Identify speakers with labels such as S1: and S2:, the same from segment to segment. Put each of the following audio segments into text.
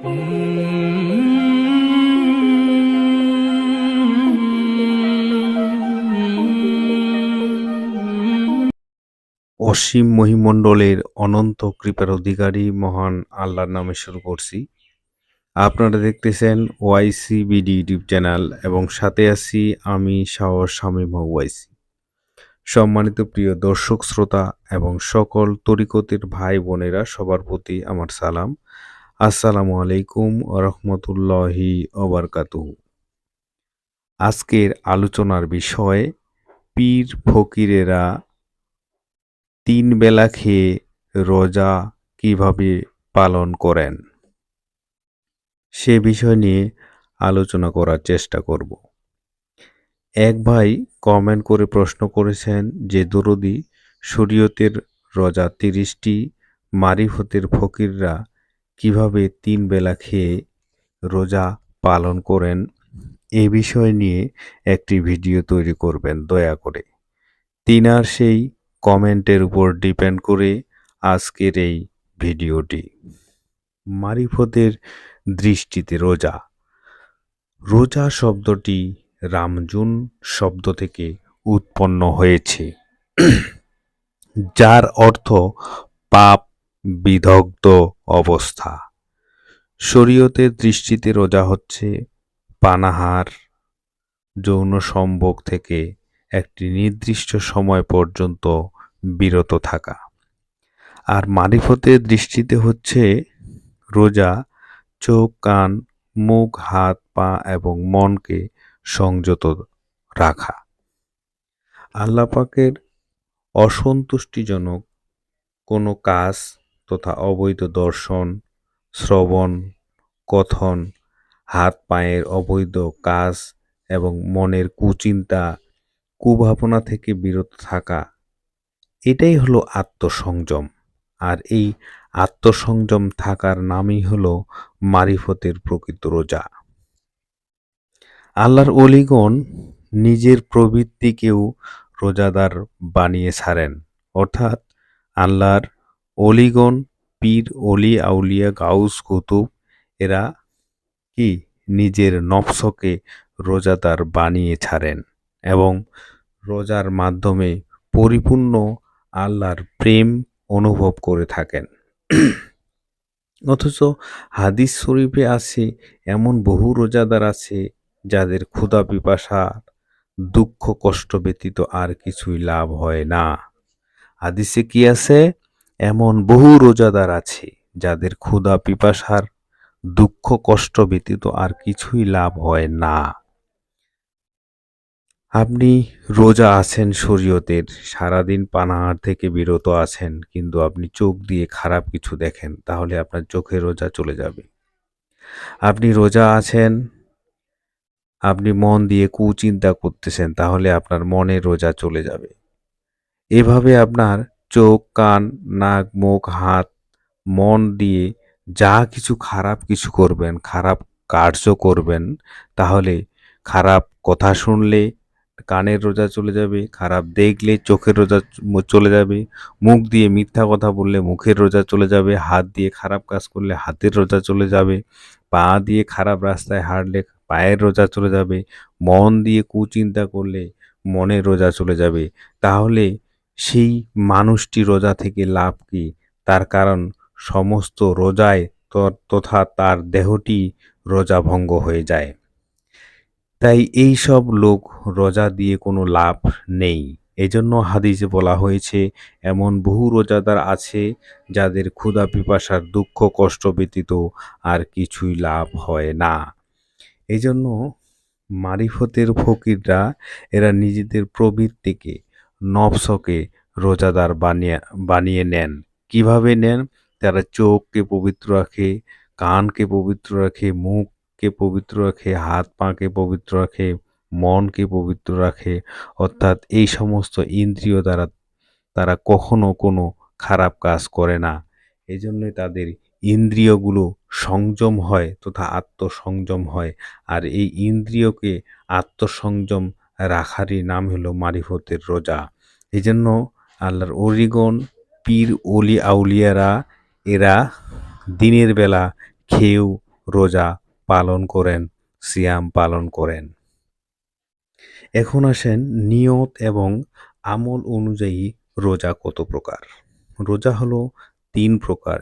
S1: অসীম মহিমণ্ডলের অনন্ত কৃপার অধিকারী মহান আল্লাহর নামে শুরু করছি। আপনারা দেখতেছেন ওয়াইসি বিডি ইউটিউব চ্যানেল এবং সাথে আছি আমি সাহস শামীম ওয়াইসি সম্মানিত প্রিয় দর্শক, শ্রোতা এবং সকল তরিকতের ভাই বোনেরা সবার প্রতি আমার সালাম। আসসালামু আলাইকুম রহমতুল্লাহি ওবরকাতু আজকের আলোচনার বিষয়, পীর ফকিরেরা তিন বেলা খেয়ে রোজা কীভাবে পালন করেন? সে বিষয় নিয়ে আলোচনা করার চেষ্টা করব। এক ভাই কমেন্ট করে প্রশ্ন করেছেন যে, দরদি শরীয়তের রোজা তিরিশটি, মারিফতের ফকিররা কীভাবে তিন বেলা খেয়ে রোজা পালন করেন, এ বিষয় নিয়ে একটি ভিডিও তৈরি করবেন, দয়া করে। তিনার সেই কমেন্টের উপর ডিপেন্ড করে আজকের এই ভিডিওটি। মারিফতের দৃষ্টিতে রোজা। রোজা শব্দটি রামজুন শব্দ থেকে উৎপন্ন হয়েছে। যার অর্থ পাপ বিদগ্ধ অবস্থা। শরীয়তের দৃষ্টিতে রোজা হচ্ছে পানাহার, যৌন সম্ভোগ থেকে একটি নির্দিষ্ট সময় পর্যন্ত বিরত থাকা। আর মারিফতের দৃষ্টিতে হচ্ছে রোজা চোখ, কান, মুখ, হাত, পা এবং মনকে সংযত রাখা। আল্লাপাকের অসন্তুষ্টিজনক কোনো কাজ তথা অবৈধ দর্শন, শ্রবণ, কথন, হাত পায়ের অবৈধ কাজ এবং মনের কুচিন্তা, কুভাবনা থেকে বিরত থাকা, এটাই হলো আত্মসংযম। আর এই আত্মসংযম থাকার নামই হলো মারিফতের প্রকৃত রোজা। আল্লাহর অলিগণ নিজের প্রবৃত্তিকেও রোজাদার বানিয়ে ছাড়েন। অর্থাৎ আল্লাহর অলিগণ, পীর, অলি, আউলিয়া, গাউস, কুতুব, এরা কি নিজের নফসকে রোজাদার বানিয়ে ছাড়েন এবং রোজার মাধ্যমে পরিপূর্ণ আল্লাহর প্রেম অনুভব করে থাকেন। অথচ হাদিস শরীফে আছে, এমন বহু রোজাদার আছে যাদের ক্ষুধা পিপাসা, দুঃখ, কষ্ট ব্যতীত আর কিছুই লাভ হয় না। হাদিসে কি আছে? এমন বহু রোজাদার আছে যাদের ক্ষুধা, পিপাসার, দুঃখ, কষ্ট ব্যতীত আর কিছুই লাভ হয় না। আপনি রোজা আছেন শরীয়তের, সারাদিন পানাহার থেকে বিরত আছেন, কিন্তু আপনি চোখ দিয়ে খারাপ কিছু দেখেন, তাহলে আপনার চোখে রোজা চলে যাবে। আপনি রোজা আছেন, আপনি মন দিয়ে কুচিন্তা করতেছেন, তাহলে আপনার মনে রোজা চলে যাবে। এভাবে আপনার চোখ, কান, নাক, মুখ, হাত, মন দিয়ে যা কিছু খারাপ কিছু করবেন, খারাপ কার্য করবেন, তাহলে খারাপ কথা শুনলে কানের রোজা চলে যাবে, খারাপ দেখলে চোখের রোজা চলে যাবে, মুখ দিয়ে মিথ্যা কথা বললে মুখের রোজা চলে যাবে, হাত দিয়ে খারাপ কাজ করলে হাতের রোজা চলে যাবে, পা দিয়ে খারাপ রাস্তায় হাঁটলে পায়ের রোজা চলে যাবে, মন দিয়ে কুচিন্তা করলে মনের রোজা চলে যাবে, তাহলে সেই মানুষটি রোজা থেকে লাভ কি? তার কারণ সমস্ত রোজায় তথা তার দেহটি রোজা ভঙ্গ হয়ে যায়। তাই এই সব লোক রোজা দিয়ে কোনো লাভ নেই। এজন্য হাদিসে বলা হয়েছে, এমন বহু রোজাদার আছে যাদের ক্ষুধা পিপাসার দুঃখ কষ্ট ব্যতীত আর কিছুই লাভ হয় না। এজন্য মারিফতের ফকিররা, এরা নিজেদের প্রবৃত্তিকে নফসকে রোজাদার বানিয়ে বানিয়ে নেন। কীভাবে নেন? তারা চোখকে পবিত্র রাখে, কানকে পবিত্র রাখে, মুখকে পবিত্র রাখে, হাত পাকে পবিত্র রাখে, মনকে পবিত্র রাখে। অর্থাৎ এই সমস্ত ইন্দ্রিয় দ্বারা, তারা কখনো কোনো খারাপ কাজ করে না। এই জন্যই তাদের ইন্দ্রিয়গুলো সংযম হয় তথা আত্মসংযম হয়। আর এই ইন্দ্রিয়কে আত্মসংযম রাখারই নাম হলো মারিফতের রোজা। এই জন্য আল্লাহর অরিগণ, পীর অলি আউলিয়ারা, এরা দিনের বেলা খেয়েও রোজা পালন করেন, সিয়াম পালন করেন। এখন আসেন নিয়ত এবং আমল অনুযায়ী রোজা কত প্রকার? রোজা হলো তিন প্রকার।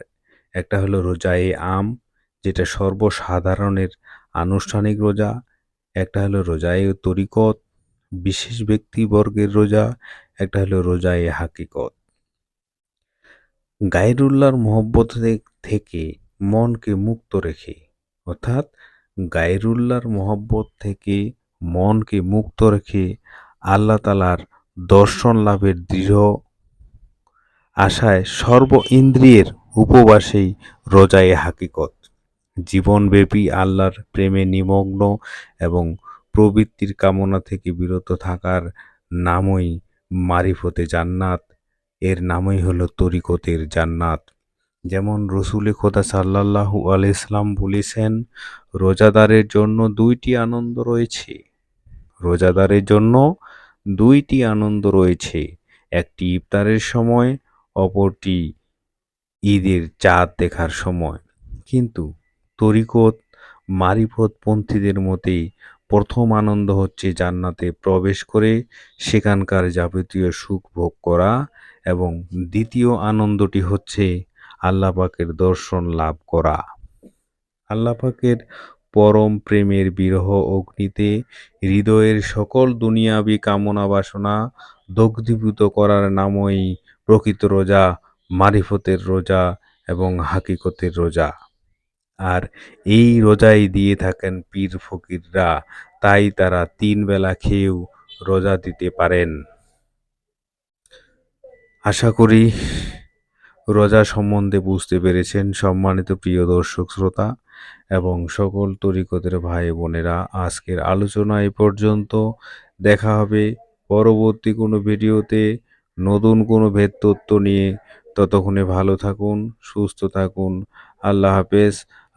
S1: একটা হলো রোজায়ে আম, যেটা সর্বসাধারণের আনুষ্ঠানিক রোজা। একটা হলো রোজায়ে তরিকত বিশেষ ব্যক্তিবর্গের রোজা, একটা হলো রোজা এ হাকিকত। গায়রুল্লাহর মহব্বত থেকে মনকে মুক্ত রেখে, অর্থাৎ গায়রুল্লাহর মহব্বত থেকে মনকে মুক্ত রেখে আল্লাহ তালার দর্শন লাভের দৃঢ় আশায় সর্ব ইন্দ্রিয়ের উপবাসেই রোজায়ে হাকিকত। জীবনব্যাপী আল্লাহর প্রেমে নিমগ্ন এবং প্রবৃত্তির কামনা থেকে বিরত থাকার নামই মারিফতে জান্নাত। এর নামই হলো তরিকতের জান্নাত। যেমন রসুলে খোদা সাল্লাল্লাহু আলাইসলাম বলেছেন, রোজাদারের জন্য দুইটি আনন্দ রয়েছে। রোজাদারের জন্য দুইটি আনন্দ রয়েছে। একটি ইফতারের সময়, অপরটি ঈদের চাঁদ দেখার সময়। কিন্তু তরিকত, মারিফতপন্থীদের মতেই প্রথম আনন্দ হচ্ছে জান্নাতে প্রবেশ করে সেখানকার যাবতীয় সুখ ভোগ করা এবং দ্বিতীয় আনন্দটি হচ্ছে আল্লাহ পাকের দর্শন লাভ করা। আল্লাহ পাকের পরম প্রেমের বিরহ অগ্নিতে হৃদয়ের সকল দুনিয়াবি কামনা বাসনা দগ্ধীভূত করার নামই প্রকৃত রোজা, মারিফতের রোজা এবং হাকিকতের রোজা। আর এই রোজাই দিয়ে থাকেন পীর ফকিররা, তাই তারা তিন বেলা খেয়েও রোজা দিতে পারেন। আশা করি রোজা সম্বন্ধে বুঝতে পেরেছেন, সম্মানিত প্রিয় দর্শক শ্রোতা এবং সকল তরিকতের ভাই বোনেরা, আজকের আলোচনা এ পর্যন্ত। দেখা হবে পরবর্তী কোনো ভিডিওতে নতুন কোনো ভেদ তত্ত্ব নিয়ে। ততক্ষণে ভালো থাকুন, সুস্থ থাকুন, আল্লাহ হাফেজ।